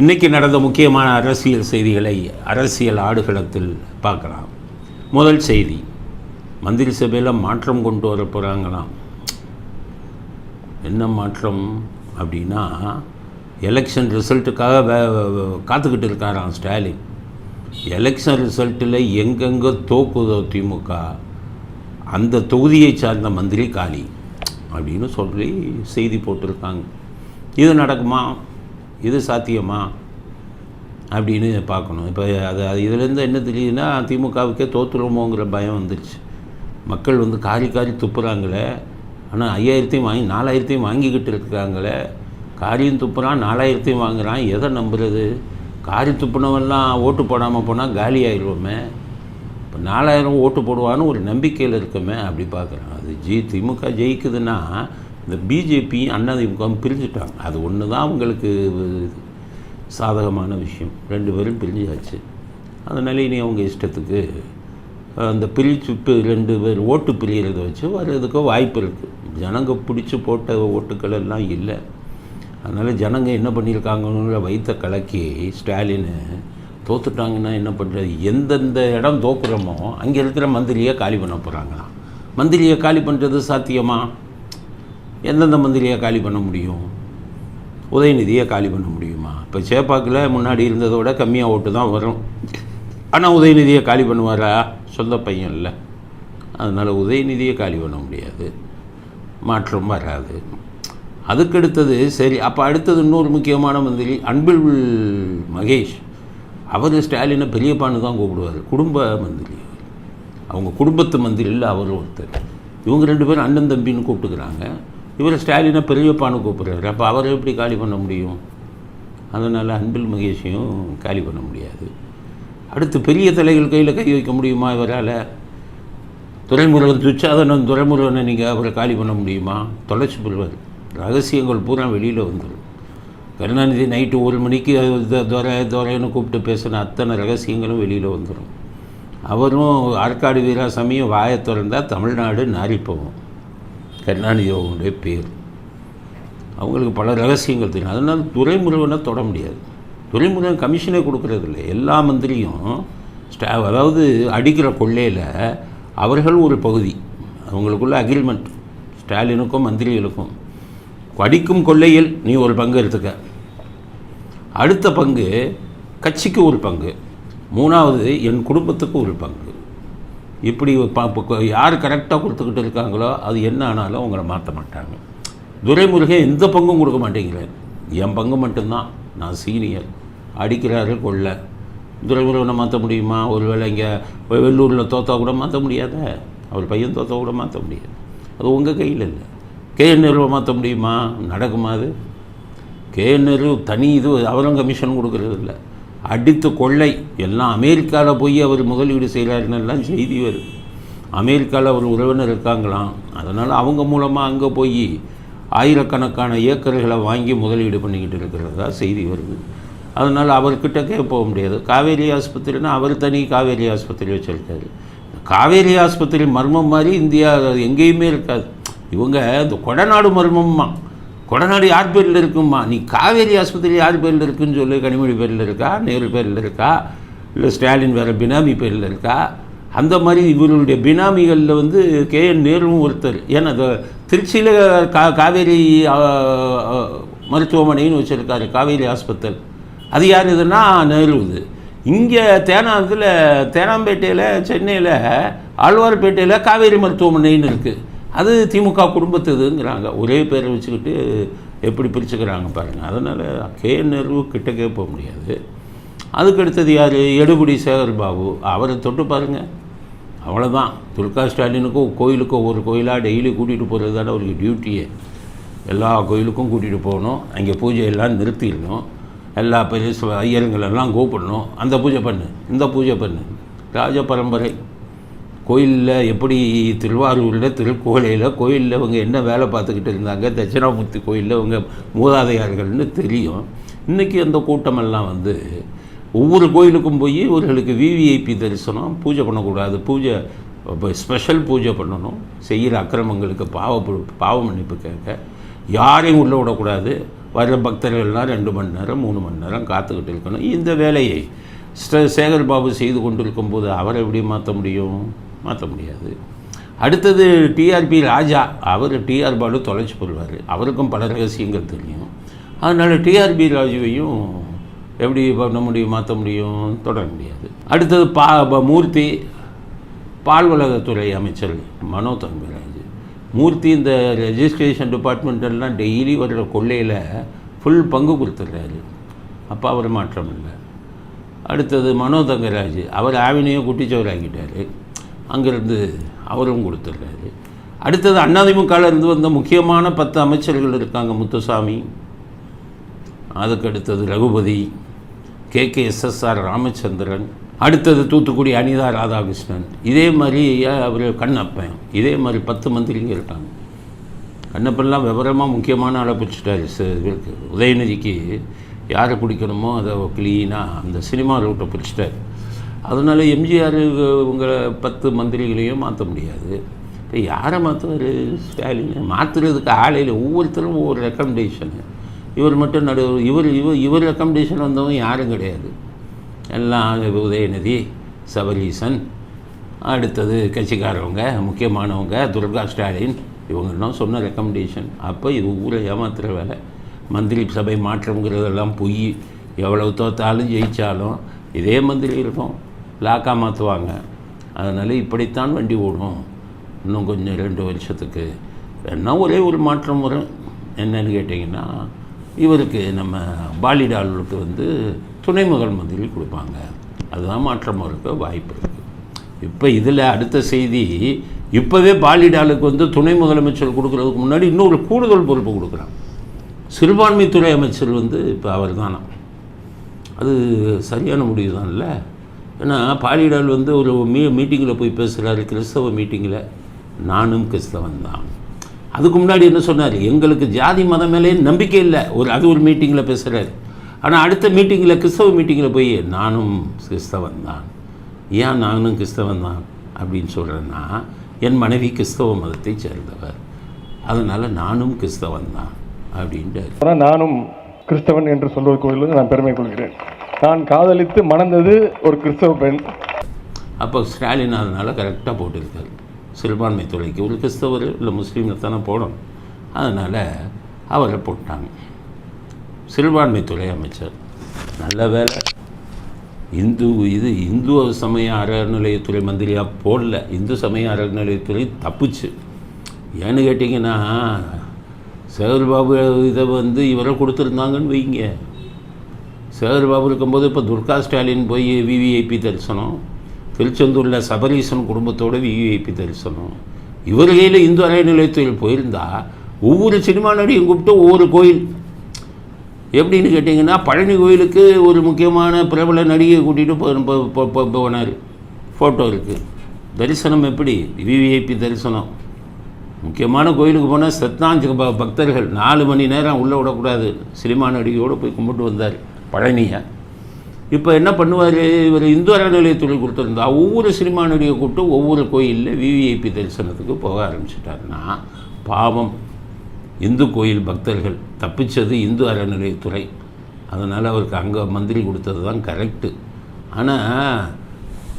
இன்றைக்கி நடந்த முக்கியமான அரசியல் செய்திகளை அரசியல் ஆடுகளத்தில் பார்க்கலாம். முதல் செய்தி மந்திரி சபையில் மாற்றம் கொண்டு வர போகிறாங்களாம் என்ன மாற்றம் அப்படின்னா எலெக்ஷன் ரிசல்ட்டுக்காக வே காத்துக்கிட்டு இருக்காராம் ஸ்டாலின். எலெக்ஷன் ரிசல்ட்டில் எங்கெங்கே தோக்குதோ திமுக அந்த தொகுதியை சார்ந்த மந்திரி காலி அப்படின்னு சொல்லி செய்தி போட்டிருக்காங்க. இது நடக்குமா? இது சாத்தியமா அப்படின்னு பார்க்கணும். இப்போ அது அது இதுலேருந்து என்ன தெரியுதுன்னா திமுகவுக்கே தோற்றுருமோங்கிற பயம் வந்துடுச்சு மக்கள் வந்து காரி காரி துப்புறாங்களே. ஆனால் ஐயாயிரத்தையும் வாங்கி நாலாயிரத்தையும் வாங்கிக்கிட்டு இருக்காங்களே காரியும் துப்புறான் நாலாயிரத்தையும் வாங்குறான். எதை நம்புறது? காரி துப்புனவெல்லாம் ஓட்டு போடாமல் போனால் காலி ஆயிடுவோமே. இப்போ நாலாயிரம் ஓட்டு போடுவான்னு ஒரு நம்பிக்கையில் இருக்கமே அப்படி பார்க்குறேன். அது ஜி திமுக ஜெயிக்குதுன்னா இந்த பிஜேபி அண்ணாதிமுகவும் பிரிஞ்சுட்டாங்க. அது ஒன்று தான் அவங்களுக்கு சாதகமான விஷயம். ரெண்டு பேரும் பிரிஞ்சாச்சு. அதனால இனி அவங்க இஷ்டத்துக்கு அந்த பிரிச்சு இப்போ ரெண்டு பேர் ஓட்டு பிரியறத வச்சு வர்றதுக்கு வாய்ப்பு இருக்குது ஜனங்க பிடிச்சி போட்ட ஓட்டுக்கள் எல்லாம் இல்லை. அதனால் ஜனங்க என்ன பண்ணியிருக்காங்கன்னு வைத்த கலக்கி ஸ்டாலினு தோத்துட்டாங்கன்னா என்ன பண்ணுறது எந்தெந்த இடம் தோக்குறோமோ அங்கே இருக்கிற மந்திரியை காலி பண்ண போகிறாங்களாம் மந்திரியை காலி பண்ணுறது சாத்தியமாக எந்தெந்த மந்திரியை காலி பண்ண முடியும்? உதயநிதியை காலி பண்ண முடியுமா? இப்போ சேப்பாக்கில் முன்னாடி இருந்ததை விட கம்மியாக ஓட்டு தான் வரும். ஆனால் உதயநிதியை காலி பண்ணுவாரா? சொந்த பையன் இல்லை. அதனால் உதயநிதியை காலி பண்ண முடியாது. மாற்றம் வராது. அதுக்கடுத்தது சரி அப்போ அடுத்தது இன்னொரு முக்கியமான மந்திரி அன்பில் மகேஷ். அவர் ஸ்டாலினை பெரியப்பான்னு தான் கூப்பிடுவார். குடும்ப மந்திரி அவங்க குடும்பத்து மந்திரியில் அவர் ஒருத்தர். இவங்க ரெண்டு பேரும் அண்ணன் தம்பின்னு கூப்பிட்டுக்கிறாங்க. இவர் ஸ்டாலினை பெரியப்பான்னு கூப்பிட்றாரு. அப்போ அவரை எப்படி காலி பண்ண முடியும்? அதனால் அன்பில் மகேஷையும் காலி பண்ண முடியாது. அடுத்து பெரிய தலைகள் கையில் கை வைக்க முடியுமா இவரால்? துறைமுருகன் துச்சாதனன் துறைமுருகனை நீங்கள் அவரை காலி பண்ண முடியுமா? தொலைச்சி போடுவார் ரகசியங்கள் பூரா வெளியில் வந்துடும் கருணாநிதி நைட்டு ஒரு மணிக்கு துறை துறைன்னு கூப்பிட்டு பேசின அத்தனை ரகசியங்களும் வெளியில் வந்துடும் அவரும் ஆற்காடு வீராசாமியும் வாயை திறந்தால் தமிழ்நாடு நாறி போகும் கருணாநிதி அவங்களுடைய பேர். அவங்களுக்கு பல ரகசியங்கள் தெரியும். அதனால் துறைமுருகனை தொட முடியாது. துறைமுருகன் கமிஷனே கொடுக்கறது இல்லை எல்லா மந்திரியும் ஸ்டா அதாவது அடிக்கிற கொள்ளையில் அவர்கள் ஒரு பகுதி. அவங்களுக்குள்ள அக்ரிமெண்ட் ஸ்டாலினுக்கும் மந்திரிகளுக்கும். அடிக்கும் கொள்ளையில் நீ ஒரு பங்கு எடுத்துக்க. அடுத்த பங்கு கட்சிக்கு ஒரு பங்கு. மூணாவது என் குடும்பத்துக்கு ஒரு பங்கு. இப்படி யார் கரெக்டாக கொடுத்துக்கிட்டு இருக்காங்களோ அது என்ன ஆனாலும் அவங்கள மாற்ற மாட்டாங்க. துரைமுருகன் எந்த பங்கும் கொடுக்க மாட்டேங்கிறார். என் பங்கு மட்டும்தான். நான் சீனியர். அடிக்கிறாரு கொள்ள துரைமுருகனை மாற்ற முடியுமா? ஒருவேளை இங்கே வெள்ளூரில் தோத்தா கூட மாற்ற முடியாத? அவர் பையன் தோத்தா கூட மாற்ற முடியாது. அது உங்கள் கையில் இல்லை. கேஎன் நேருவை மாற்ற முடியுமா? நடக்குமா அது? கேஎன் நேரு தனி இது அவரும் கமிஷன் கொடுக்கறது இல்லை. அடித்து கொள்ளை. எல்லாம் அமெரிக்காவில் போய் அவர் முதலீடு செய்கிறாருன்னு எல்லாம் செய்தி வருது அமெரிக்காவில் ஒரு உறவினர் இருக்காங்களாம். அதனால் அவங்க மூலமாக அங்கே போய் ஆயிரக்கணக்கான ஏக்கர்களை வாங்கி முதலீடு பண்ணிக்கிட்டு இருக்கிறதா செய்தி வருது. அதனால் அவர்கிட்டக்கே போக முடியாது. காவேரி ஆஸ்பத்திரினா அவர் தனி காவேரி ஆஸ்பத்திரி வச்சுருக்காரு. காவேரி ஆஸ்பத்திரி மர்மம் மாதிரி இந்தியா எங்கேயுமே இருக்காது. இவங்க இந்த கொடநாடு மர்மம்மா. கொடநாடு யார் பேரில் இருக்குமா நீ காவேரி ஆஸ்பத்திரி யார் பேரில் இருக்குன்னு சொல்லு. கனிமொழி பேரில் இருக்கா? நேரு பேரில் இருக்கா? இல்லை ஸ்டாலின் வேறு பினாமி பேரில் இருக்கா? அந்த மாதிரி இவர்களுடைய பினாமிகளில் வந்து கே என் நேருவும் ஒருத்தர். ஏன்னா அது திருச்சியில் கா காவேரி மருத்துவமனைன்னு வச்சுருக்காரு காவேரி ஆஸ்பத்திரி. அது யார் இதுன்னா? நேரு இது. இங்கே தேனாந்தில் தேனாம்பேட்டையில் சென்னையில் ஆழ்வார்பேட்டையில் காவேரி மருத்துவமனைன்னு இருக்குது அது திமுக குடும்பத்துதுங்கிறாங்க. ஒரே பேரை வச்சுக்கிட்டு எப்படி பிரிச்சுக்கிறாங்க பாருங்கள் அதனால் கே நேரு கிட்டக்கே போக முடியாது. அதுக்கு அடுத்தது யார்? எடுபடி சேகர் பாபு. அவரை தொட்டு பாருங்கள் அவ்வளோதான் துல்கா ஸ்டாலினுக்கும் கோயிலுக்கும் ஒரு கோயிலாக டெய்லி கூட்டிகிட்டு போகிறது தானே அவருக்கு டியூட்டியே. எல்லா கோயிலுக்கும் கூட்டிகிட்டு போகணும். அங்கே பூஜையெல்லாம் நிறுத்திடணும். எல்லா பெரிய ஐயருங்களெல்லாம் கூப்பிடணும். அந்த பூஜை பண்ணு. இந்த பூஜை பண்ணு. ராஜ பரம்பரை. கோயிலில் எப்படி திருவாரூரில் திருக்கோயிலையில் கோயிலில் இவங்க என்ன வேலை பார்த்துக்கிட்டு இருந்தாங்க? தட்சிணாமூர்த்தி கோயிலில் இவங்க மூதாதையார்கள்னு தெரியும். இன்றைக்கி அந்த கூட்டமெல்லாம் வந்து ஒவ்வொரு கோயிலுக்கும் போய் இவர்களுக்கு விவிஐபி தரிசனம் பூஜை பண்ணக்கூடாது. பூஜை இப்போ ஸ்பெஷல் பூஜை பண்ணணும். செய்கிற அக்கிரமங்களுக்கு பாவ பாவ மன்னிப்பு கேட்க. யாரையும் உள்ளே விடக்கூடாது. வர்ற பக்தர்கள்லாம் ரெண்டு மணி நேரம் மூணு மணி நேரம் காத்துக்கிட்டு இருக்கணும். இந்த வேலையை ஸ்ர- சேகர் பாபு செய்து கொண்டிருக்கும்போது அவரை எப்படி மாற்ற முடியும்? மாற்ற முடியாது. அடுத்தது டிஆர்பி ராஜா அவர் டிஆர் பாலு தொலைச்சி போடுவார் அவருக்கும் பல ரகசியங்கள் தெரியும். அதனால் டிஆர்பி ராஜுவையும் எப்படி பண்ண முடியும் மாற்ற முடியும் தொடர முடியாது. அடுத்தது பா ப- மூர்த்தி பால்வளத்துறை அமைச்சர் மனோ தங்கராஜ். மூர்த்தி இந்த ரெஜிஸ்ட்ரேஷன் டிபார்ட்மெண்ட்டெல்லாம் டெய்லி வர்ற கொள்ளையில் ஃபுல் பங்கு கொடுத்துட்றாரு. அப்போ அவர் மாற்றம் இல்லை. அடுத்தது மனோ தங்கராஜ் அவர் ஆவினையும் குட்டிச்சவராக்கிட்டார். அங்கேருந்து அவரும் கொடுத்துட்றாரு. அடுத்தது அண்ணாதிமுகவில் இருந்து வந்த முக்கியமான பத்து அமைச்சர்கள் இருக்காங்க முத்துசாமி. அதுக்கு அடுத்தது Raghupathy K K SSR Ramachandran. அடுத்தது தூத்துக்குடி அனிதா ராதாகிருஷ்ணன். இதே மாதிரி அவர் கண்ணப்பன். இதே மாதிரி பத்து மந்திரிங்க இருக்காங்க. கண்ணப்பெல்லாம் விவரமாக முக்கியமான ஆளை பிடிச்சிட்டாரு ச- இவருக்கு உதயநிதிக்கு யாரை பிடிக்கணுமோ அதை க்ளீனாக அந்த சினிமா ரூட்டை பிடிச்சிட்டாரு. அதனால எம்ஜிஆர் உங்களை பத்து மந்திரிகளையும் மாற்ற முடியாது. இப்போ யாரை மாற்றுவார் ஸ்டாலின் மாற்றுறதுக்கு ஆளையில் ஒவ்வொருத்தரும் ஒவ்வொரு ரெக்கமெண்டேஷனு இவர் மட்டும் நடு இவர் இவர் இவர் ரெக்கமெண்டேஷன் வந்தவங்க யாரும் கிடையாது. எல்லாம் உதயநிதி சபரீசன் அடுத்தது கட்சிக்காரவங்க முக்கியமானவங்க துர்கா ஸ்டாலின் இவங்கெல்லாம் சொன்ன ரெக்கமெண்டேஷன் அப்போ இது ஊரை ஏமாத்துற வேலை. மந்திரி சபை மாற்றம்ங்கிறதெல்லாம் பொய். எவ்வளவு தோத்தாலும் ஜெயித்தாலும் இதே மந்திரி இருக்கும். லாக்கா மாற்றுவாங்க அதனால் இப்படித்தான் வண்டி ஓடும். இன்னும் கொஞ்சம் ரெண்டு வருஷத்துக்கு. வேணால் ஒரே ஒரு மாற்றம் வரும் என்னன்னு கேட்டிங்கன்னா இவருக்கு நம்ம பாலிடாலுக்கு வந்து துணை முதல் மந்திரி கொடுப்பாங்க. அதுதான் மாற்றம் இருக்க வாய்ப்பு இருக்குது இப்போ இதில் அடுத்த செய்தி இப்போவே பாலிடாலுக்கு வந்து துணை முதலமைச்சர் கொடுக்குறதுக்கு முன்னாடி இன்னொரு கூடுதல் பொறுப்பு கொடுக்குறாங்க. சிறுபான்மைத்துறை அமைச்சர் வந்து இப்போ அவர் தானா அது சரியான முடிவு இல்லை? ஏன்னா பாலிடால் வந்து ஒரு மீ மீட்டிங்கில் போய் பேசுகிறாரு கிறிஸ்தவ மீட்டிங்கில். நானும் கிறிஸ்தவன் தான். அதுக்கு முன்னாடி என்ன சொன்னார்? எங்களுக்கு ஜாதி மதம் மேலே நம்பிக்கை இல்லை. ஒரு அது ஒரு மீட்டிங்கில் பேசுகிறாரு ஆனால் அடுத்த மீட்டிங்கில் கிறிஸ்தவ மீட்டிங்கில் போய் நானும் கிறிஸ்தவன் தான். ஏன் நானும் கிறிஸ்தவன் தான் அப்படின்னு சொல்கிறேன்னா என் மனைவி கிறிஸ்தவ மதத்தை சேர்ந்தவர். அதனால் நானும் கிறிஸ்தவன் தான் அப்படின்ட்டு நானும் கிறிஸ்தவன் என்று சொல்வதற்கு நான் பெருமை கொள்கிறேன். நான் காதலித்து மணந்தது ஒரு கிறிஸ்தவ பெண். அப்போ ஸ்டாலின் அதனால் கரெக்டாக போட்டிருக்காரு. சிறுபான்மை துறைக்கு ஒரு கிறிஸ்தவர் இல்லை முஸ்லீமில் தானே போடணும். அதனால் அவரை போட்டாங்க. சிறுபான்மைத்துறை அமைச்சர். நல்ல வேலை. இந்து இது இந்து சமய அறநிலையத்துறை மந்திரியாக போடல. இந்து சமய அறநிலையத்துறை தப்புச்சு. ஏன்னு கேட்டிங்கன்னா சேகர்பாபு இதை வந்து இவரை கொடுத்துருந்தாங்கன்னு வைங்க. சேகர்பாபு இருக்கும்போது இப்போ துர்கா ஸ்டாலின் போய் விவிஐபி தரிசனம் திருச்செந்தூரில் சபரீசன் குடும்பத்தோடு விவிஐபி தரிசனம். இவர்களில் இந்து அறை நிலையத்தில் போயிருந்தா ஒவ்வொரு சினிமா நடிகையும் கூப்பிட்டு ஒவ்வொரு கோயில். எப்படின்னு கேட்டிங்கன்னா பழனி கோயிலுக்கு ஒரு முக்கியமான பிரபல நடிகை கூட்டிகிட்டு போனார். ஃபோட்டோ இருக்குது தரிசனம் எப்படி? விவிஐபி தரிசனம். முக்கியமான கோயிலுக்கு போனால் சத்தாஞ்சு பக்தர்கள் நாலு மணி நேரம் உள்ளே விடக்கூடாது. சினிமா நடிகையோடு போய் கும்பிட்டு வந்தார். பழனியை இப்போ என்ன பண்ணுவார்? இவர் இந்து அறநிலையத்துறை கொடுத்துருந்தா ஒவ்வொரு சினிமா நடிகை ஒவ்வொரு கோயிலில் விவிஐபி தரிசனத்துக்கு போக ஆரம்பிச்சிட்டாருன்னா பாவம். இந்து கோயில் பக்தர்கள் தப்பிச்சது இந்து அறநிலையத்துறை. அதனால் அவருக்கு அங்கே மந்திரி கொடுத்தது தான் கரெக்டு ஆனால்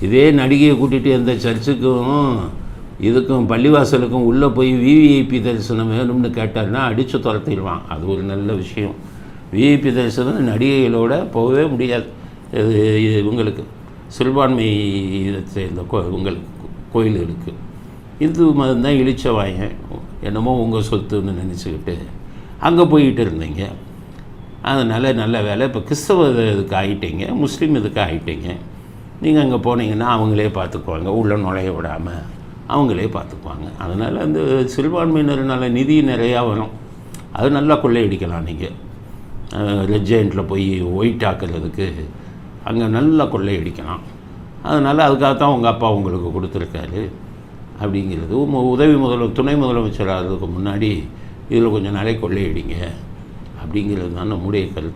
இதே நடிகையை கூட்டிகிட்டு எந்த சர்ச்சுக்கும் இதுக்கும் பள்ளிவாசலுக்கும் உள்ளே போய் விவிஐபி தரிசனம் வேணும்னு கேட்டாருன்னா அடித்து துரத்திடுவான். அது ஒரு நல்ல விஷயம். விஐபி தரிசனம் நடிகைகளோட போகவே முடியாது. இது இது இவங்களுக்கு. சிறுபான்மை சேர்ந்த கோ உங்களுக்கு கோயில்களுக்கு. இந்து மதம் தான் இழிச்சவாயன். என்னமோ உங்கள் சொத்துன்னு நினச்சிக்கிட்டு அங்கே போயிட்டு இருந்தீங்க. அதனால் நல்ல வேலை. இப்போ கிறிஸ்தவ இதுக்கு ஆகிட்டீங்க முஸ்லீம் இதுக்கு ஆகிட்டீங்க நீங்கள் அங்கே போனீங்கன்னா அவங்களே பார்த்துக்குவாங்க உள்ள நுழைய விடாமல் அவங்களே பார்த்துக்குவாங்க அதனால் அந்த சிறுபான்மையினர்னால நிதி நிறையா வரும். அது நல்லா கொள்ளையடிக்கலாம் நீங்கள் ரெஜெண்ட்டில் போய் ஒயிட் ஆக்கிறதுக்கு அங்கே நல்லா கொள்ளையடிக்கலாம் அதனால் அதுக்காக தான் உங்கள் அப்பா உங்களுக்கு கொடுத்துருக்காரு அப்படிங்கிறது. உதவி முதல்வர் துணை முதலமைச்சர் ஆகிறதுக்கு முன்னாடி இதில் கொஞ்சம் நாளை கொள்ளையடிங்க அப்படிங்கிறது தான் நம்முடைய கருத்து.